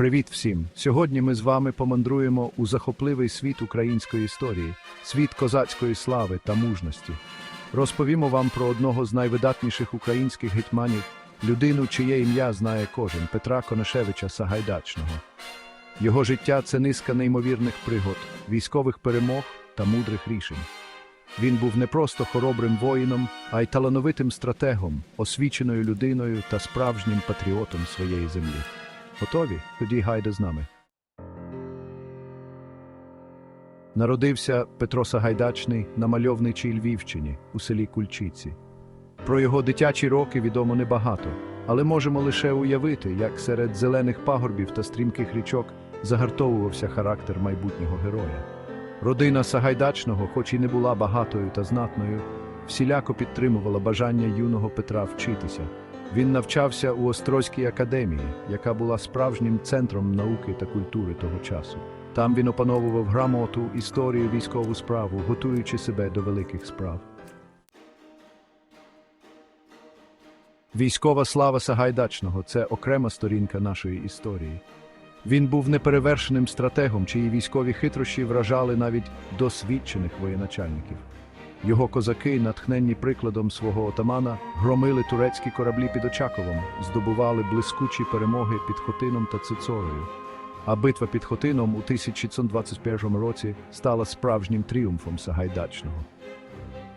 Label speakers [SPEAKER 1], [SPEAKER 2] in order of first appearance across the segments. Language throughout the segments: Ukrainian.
[SPEAKER 1] Привіт всім! Сьогодні ми з вами помандруємо у захопливий світ української історії, світ козацької слави та мужності. Розповімо вам про одного з найвидатніших українських гетьманів, людину, чиє ім'я знає кожен Петра Конашевича Сагайдачного. Його життя це низка неймовірних пригод, військових перемог та мудрих рішень. Він був не просто хоробрим воїном, а й талановитим стратегом, освіченою людиною та справжнім патріотом своєї землі. Готові? Тоді гайде з нами. Народився Петро Сагайдачний на мальовничій Львівщині у селі Кульчиці. Про його дитячі роки відомо небагато, але можемо лише уявити, як серед зелених пагорбів та стрімких річок загартовувався характер майбутнього героя. Родина Сагайдачного, хоч і не була багатою та знатною, всіляко підтримувала бажання юного Петра вчитися. Він навчався у Острозькій академії, яка була справжнім центром науки та культури того часу. Там він опановував грамоту, історію, військову справу, готуючи себе до великих справ. Військова слава Сагайдачного це окрема сторінка нашої історії. Він був неперевершеним стратегом, чиї військові хитрощі вражали навіть досвідчених воєначальників. Його козаки, натхненні прикладом свого отамана, громили турецькі кораблі під Очаковом, здобували блискучі перемоги під Хотином та Цицорою. А битва під Хотином у 1621 році стала справжнім тріумфом Сагайдачного.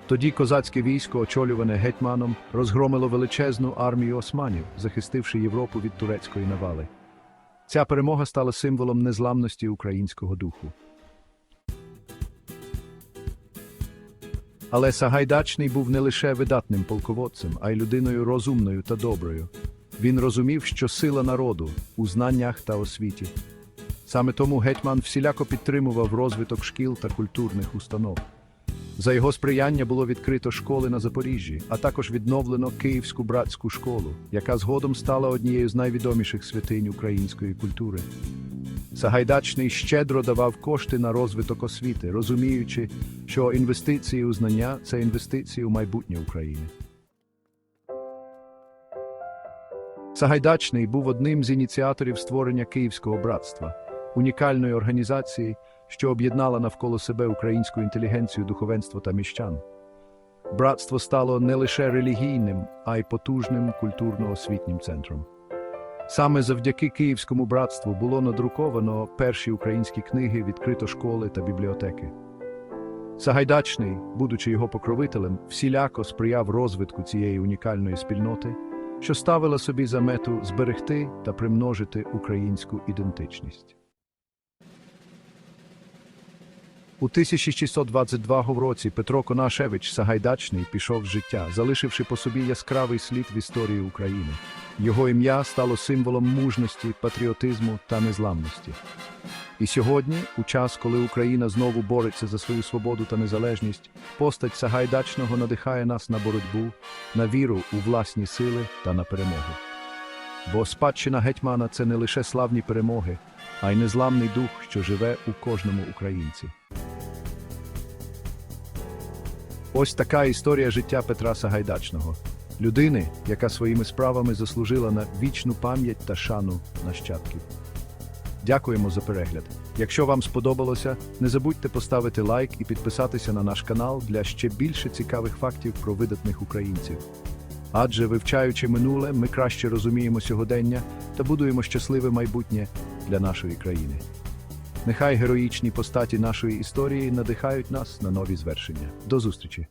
[SPEAKER 1] Тоді козацьке військо, очолюване гетьманом, розгромило величезну армію османів, захистивши Європу від турецької навали. Ця перемога стала символом незламності українського духу. Але Сагайдачний був не лише видатним полководцем, а й людиною розумною та доброю. Він розумів, що сила народу у знаннях та освіті. Саме тому гетьман всіляко підтримував розвиток шкіл та культурних установ. За його сприяння було відкрито школи на Запоріжжі, а також відновлено Київську братську школу, яка згодом стала однією з найвідоміших святинь української культури. Сагайдачний щедро давав кошти на розвиток освіти, розуміючи, що інвестиції у знання це інвестиції у майбутнє України. Сагайдачний був одним з ініціаторів створення Київського братства, унікальної організації, що об'єднала навколо себе українську інтелігенцію, духовенство та міщан. Братство стало не лише релігійним, а й потужним культурно-освітнім центром. Саме завдяки Київському братству було надруковано перші українські книги, відкрито школи та бібліотеки. Сагайдачний, будучи його покровителем, всіляко сприяв розвитку цієї унікальної спільноти, що ставила собі за мету зберегти та примножити українську ідентичність. У 1622 році Петро Конашевич Сагайдачний пішов з життя, залишивши по собі яскравий слід в історії України. Його ім'я стало символом мужності, патріотизму та незламності. І сьогодні, у час, коли Україна знову бореться за свою свободу та незалежність, постать Сагайдачного надихає нас на боротьбу, на віру у власні сили та на перемогу. Бо спадщина гетьмана це не лише славні перемоги, а й незламний дух, що живе у кожному українці. Ось така історія життя Петра Сагайдачного, людини, яка своїми справами заслужила на вічну пам'ять та шану нащадків. Дякуємо за перегляд. Якщо вам сподобалося, не забудьте поставити лайк і підписатися на наш канал для ще більше цікавих фактів про видатних українців. Адже вивчаючи минуле, ми краще розуміємо сьогодення та будуємо щасливе майбутнє для нашої країни. Нехай героїчні постаті нашої історії надихають нас на нові звершення. До зустрічі!